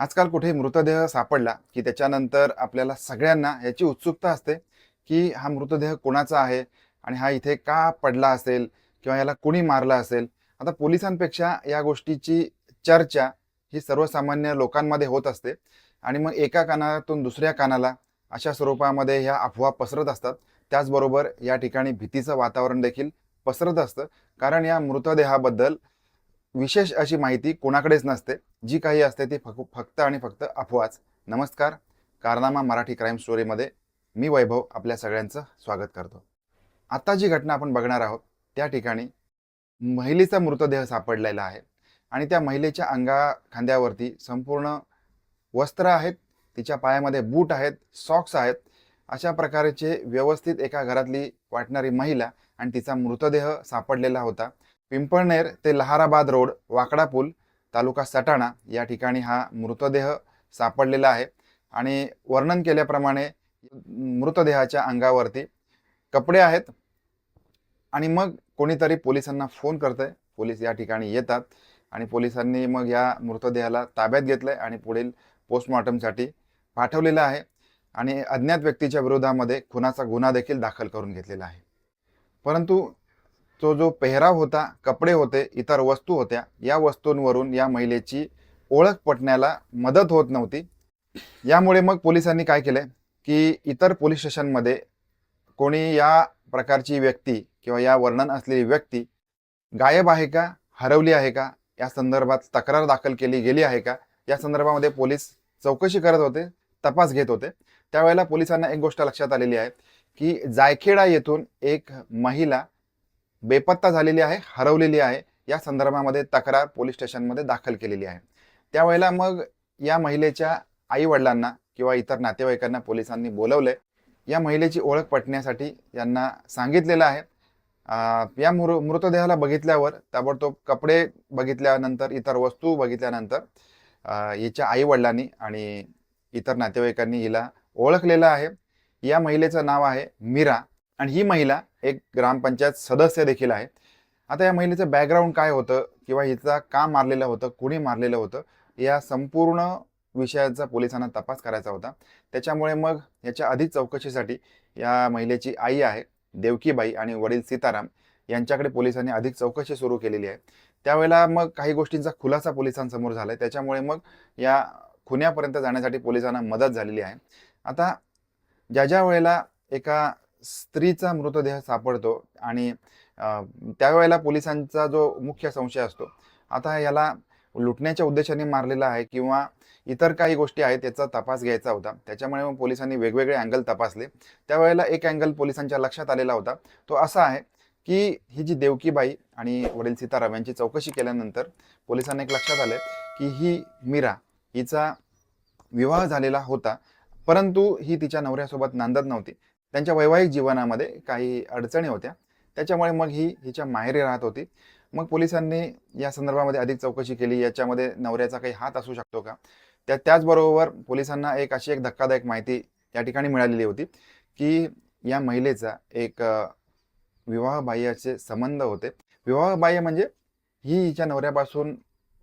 आजकाल कुठे मृतदेह सापडला की त्याच्यानंतर आपल्याला सगळ्यांना याची उत्सुकता असते की हा मृतदेह कोणाचा आहे आणि हा इथे का पडला असेल किंवा याला कोणी मारला असेल. आता पोलिसांपेक्षा या गोष्टीची चर्चा ही सर्वसामान्य लोकांमध्ये होत असते आणि मग एका कानातून दुसऱ्या कानाला अशा स्वरूपामध्ये ह्या अफवा पसरत असतात. त्याचबरोबर या ठिकाणी भीतीचं वातावरण देखील पसरत असतं. कारण या मृतदेहाबद्दल विशेष अशी माहिती कोणाकडेच नसते. जी काही असते ती फक फक्त आणि फक्त अफवाच नमस्कार. कारनामा मराठी क्राईम स्टोरीमध्ये मी वैभव आपल्या सगळ्यांचं स्वागत करतो. आत्ता जी घटना आपण बघणार आहोत त्या ठिकाणी महिलेचा मृतदेह सापडलेला आहे. आणि त्या महिलेच्या अंगा खांद्यावरती संपूर्ण वस्त्र आहेत तिच्या पायामध्ये बूट आहेत सॉक्स आहेत. अशा प्रकारचे व्यवस्थित एका घरातली वाटणारी महिला आणि तिचा मृतदेह सापडलेला होता. पिंपळनेर ते लहाराबाद रोड वाकडा पूल तालुका सटाणा या ठिकाणी हा मृतदेह सापडलेला आहे. आणि वर्णन केल्याप्रमाणे मृतदेहाच्या अंगावरती कपडे आहेत. आणि मग कोणीतरी पोलिसांना फोन करतंय. पोलीस या ठिकाणी येतात. आणि पोलिसांनी मग या मृतदेहाला ताब्यात घेतलं आहे आणि पुढील पोस्टमॉर्टमसाठी पाठवलेलं आहे. आणि अज्ञात व्यक्तीच्या विरोधामध्ये खुनाचा गुन्हा देखील दाखल करून घेतलेला आहे. परंतु तो जो पेहराव होता कपडे होते इतर वस्तू होत्या या वस्तूंवरून या महिलेची ओळख पटण्याला मदत होत नव्हती. यामुळे मग पोलिसांनी काय केलं की इतर पोलीस स्टेशनमध्ये कोणी या प्रकारची व्यक्ती किंवा या वर्णन असलेली व्यक्ती गायब आहे का हरवली आहे का या संदर्भात तक्रार दाखल केली गेली आहे का या संदर्भामध्ये पोलीस चौकशी करत होते तपास घेत होते. त्यावेळेला पोलिसांना एक गोष्ट लक्षात आलेली आहे की जायखेडा येथून एक महिला बेपत्ता झालेली आहे हरवलेली आहे. या संदर्भामध्ये तक्रार पोलीस स्टेशनमध्ये दाखल केलेली आहे. त्यावेळेला मग या महिलेच्या आई वडिलांना किंवा इतर नातेवाईकांना पोलिसांनी बोलवले. या महिलेची ओळख पटण्यासाठी यांना सांगितलेलं आहे. या मृ मृतदेहाला बघितल्यावर ताबडतोब कपडे बघितल्यानंतर इतर वस्तू बघितल्यानंतर हिच्या आई वडिलांनी आणि इतर नातेवाईकांनी हिला ओळखलेलं आहे. या महिलेचं नाव आहे मीरा आणि ही महिला एक ग्रामपंचायत सदस्य देखील आहे. आता या महिलेचं बॅकग्राऊंड काय होतं किंवा हिचा का मारलेलं होतं कुणी मारलेलं होतं या संपूर्ण विषयाचा पोलिसांना तपास करायचा होता. त्याच्यामुळे मग याच्या अधिक चौकशीसाठी या महिलेची आई आहे देवकीबाई आणि वडील सीताराम यांच्याकडे पोलिसांनी अधिक चौकशी सुरू केलेली आहे. त्यावेळेला मग काही गोष्टींचा खुलासा पोलिसांसमोर झाला आहे त्याच्यामुळे मग या खुन्यापर्यंत जाण्यासाठी पोलिसांना मदत झालेली आहे. आता ज्या ज्या वेळेला एका स्त्रीचा मृतदेह सापडतो आणि त्यावेळेला पोलिसांचा जो मुख्य संशय असतो आता याला लुटण्याच्या उद्देशाने मारलेला आहे किंवा इतर काही गोष्टी आहेत त्याचा तपास घ्यायचा होता. त्याच्यामुळे मग पोलिसांनी वेगवेगळे अँगल तपासले. त्यावेळेला एक अँगल पोलिसांच्या लक्षात आलेला होता. तो असा आहे की ही जी देवकीबाई आणि वडील सीताराम यांची चौकशी केल्यानंतर पोलिसांना एक लक्षात आलं की ही मीरा हिचा विवाह झालेला होता. परंतु ही तिच्या नवऱ्यासोबत नांदत नव्हती. त्यांच्या वैवाहिक जीवनामध्ये काही अडचणी होत्या. त्याच्यामुळे मग ही हिच्या माहेरी राहत होती. मग पोलिसांनी या संदर्भामध्ये अधिक चौकशी केली. याच्यामध्ये नवऱ्याचा काही हात असू शकतो का? त्या त्याचबरोबर पोलिसांना एक अशी एक धक्कादायक माहिती या ठिकाणी मिळालेली होती की या महिलेचा एक विवाहबाह्याचे संबंध होते. विवाहबाह्य म्हणजे ही हिच्या नवऱ्यापासून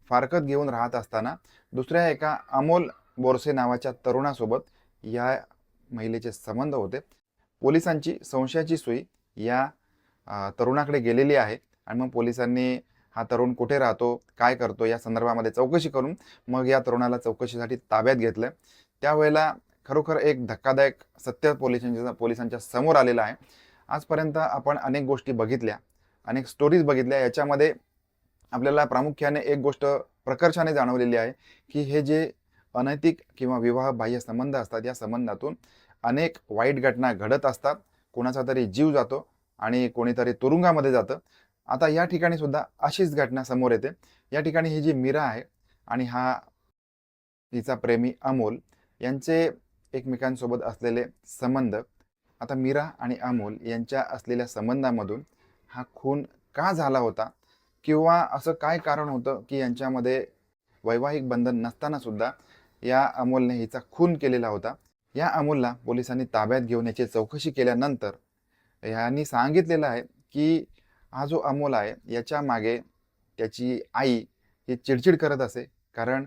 फारकत घेऊन राहत असताना दुसऱ्या एका अमोल बोरसे नावाच्या तरुणासोबत या महिलेचे संबंध होते. पोलिसांची संशयाची सुई या तरुणाकडे गेलेली आहे. आणि मग पोलिसांनी हा तरुण कुठे राहतो काय करतो या संदर्भामध्ये चौकशी करून मग या तरुणाला चौकशीसाठी ताब्यात घेतलं. त्यावेळेला खरोखर एक धक्कादायक सत्य पोलिसांच्या पोलिसांच्या समोर आलेलं आहे. आजपर्यंत आपण अनेक गोष्टी बघितल्या अनेक स्टोरीज बघितल्या. याच्यामध्ये आपल्याला प्रामुख्याने एक गोष्ट प्रकर्षाने जाणवलेली आहे की हे जे अनैतिक किंवा विवाह बाह्य संबंध असतात या संबंधातून अनेक वाईट घटना घडत असतात. कोणाचा तरी जीव जातो आणि कोणीतरी तुरुंगामध्ये जातं. आता या ठिकाणी सुद्धा अशीच घटना समोर येते. या ठिकाणी ही जी मीरा आहे आणि हा तिचा प्रेमी अमोल यांचे एकमेकांसोबत असलेले संबंध. आता मीरा आणि अमोल यांच्या असलेल्या संबंधामधून हा खून का झाला होता? किंवा असं काय कारण होतं की यांच्यामध्ये वैवाहिक बंधन नसताना सुद्धा या अमोलने हिचा खून केलेला होता? या अमोलला पोलिसांनी ताब्यात घेऊन याची चौकशी केल्यानंतर यांनी सांगितलेलं आहे की हा जो अमोल आहे याच्या मागे त्याची आई ही चिडचिड करत असे. कारण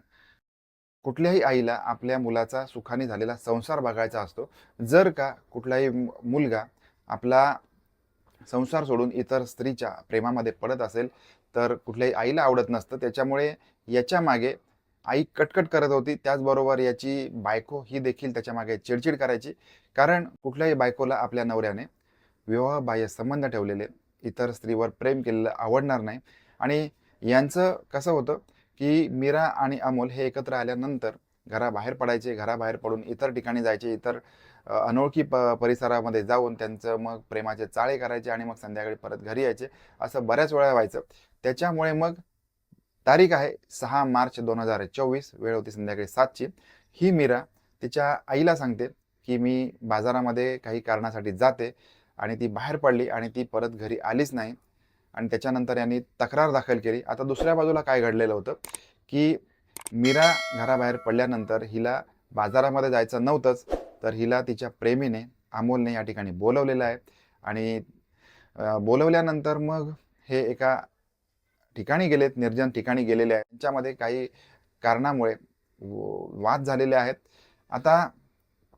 कुठल्याही आईला आपल्या मुलाचा सुखाने झालेला संसार बघायचा असतो. जर का कुठलाही मुलगा आपला संसार सोडून इतर स्त्रीच्या प्रेमामध्ये पडत असेल तर कुठल्याही आईला आवडत नसतं. त्याच्यामुळे याच्या मागे आई कटकट करत होती. त्याचबरोबर याची बायको ही देखील त्याच्यामागे चिडचिड करायची. कारण कुठल्याही बायकोला आपल्या नवऱ्याने विवाहबाह्य संबंध ठेवलेले इतर स्त्रीवर प्रेम केलेलं आवडणार नाही. आणि यांचं कसं होतं की मीरा आणि अमोल हे एकत्र आल्यानंतर घराबाहेर पडायचे घराबाहेर पडून इतर ठिकाणी जायचे इतर अनोळखी प परिसरामध्ये जाऊन त्यांचं मग प्रेमाचे चाळे करायचे आणि मग संध्याकाळी परत घरी यायचे. असं बऱ्याच वेळा व्हायचं. त्याच्यामुळे मग तारीख आहे सहा मार्च दोन हजार चोवीस वेळ होती संध्याकाळी सातची. ही मीरा तिच्या आईला सांगते की मी बाजारामध्ये काही कारणासाठी जाते आणि ती बाहेर पडली आणि ती परत घरी आलीच नाही. आणि त्याच्यानंतर यांनी तक्रार दाखल केली. आता दुसऱ्या बाजूला काय घडलेलं होतं की मीरा घराबाहेर पडल्यानंतर हिला बाजारामध्ये जायचं नव्हतंच तर हिला तिच्या प्रेमीने अमोलने या ठिकाणी बोलवलेलं आहे. आणि बोलवल्यानंतर मग हे एका ठिकाणी गेलेत निर्जन ठिकाणी गेलेले आहेत. त्यांच्यामध्ये काही कारणामुळे व- वाद झालेले आहेत. आता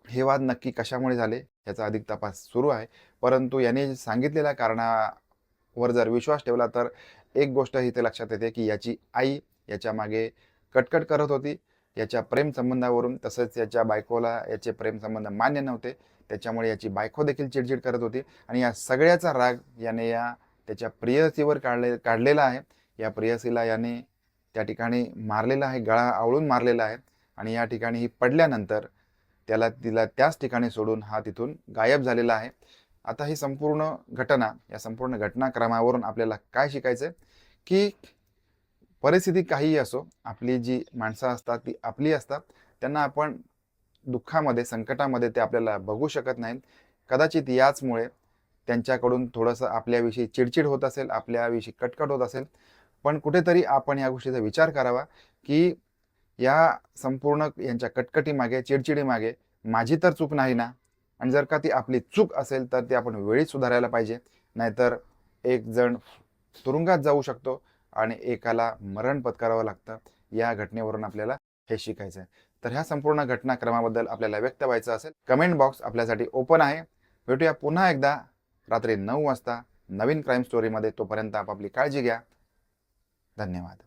हे वाद नक्की कशामुळे झाले याचा अधिक तपास सुरू आहे. परंतु याने सांगितलेल्या कारणावर जर विश्वास ठेवला तर एक गोष्ट इथे लक्षात येते की याची आई याच्या मागे कटकट करत होती. याच्या प्रेम संबंधावरून तसंच याच्या बायकोला याचे प्रेम संबंध मान्य नव्हते. त्याच्यामुळे याची बायको देखील चिडचिड करत होती. आणि या सगळ्याचा राग याने या त्याच्या प्रियसीवर काढले काढलेला आहे. या प्रियसीला याने त्या ठिकाणी मारलेला आहे गळा आवळून मारलेला आहे आणि या ठिकाणी ही पडल्यानंतर त्याला तिला त्याच ठिकाणी सोडून हा तिथून गायब झालेला आहे. आता ही संपूर्ण घटना या संपूर्ण घटनाक्रमावरून आपल्याला काय शिकायचं आहे की परिस्थिती काहीही असो आपली जी माणसं असतात ती आपली असतात त्यांना आपण दुःखामध्ये संकटामध्ये ते आपल्याला बघू शकत नाहीत. कदाचित याचमुळे त्यांच्याकडून थोडंसं आपल्याविषयी चिडचिड होत असेल आपल्याविषयी कटकट होत असेल पण कुठेतरी आपण या गोष्टीचा विचार करावा की या संपूर्ण यांच्या कटकटीमागे चिडचिडीमागे माझी तर चूक नाही ना? आणि जर का ती आपली चूक असेल तर ती आपण वेळीच सुधारायला पाहिजे. नाहीतर एक जण तुरुंगात जाऊ शकतो आणि एकाला मरण पत्करावं लागतं. या घटनेवरून आपल्याला हे शिकायचं आहे तर ह्या संपूर्ण घटनाक्रमाबद्दल आपल्याला व्यक्त व्हायचं असेल कमेंट बॉक्स आपल्यासाठी ओपन आहे. भेटूया पुन्हा एकदा रात्री नऊ वाजता नवीन क्राईम स्टोरीमध्ये. तोपर्यंत आपापली काळजी घ्या. धन्यवाद.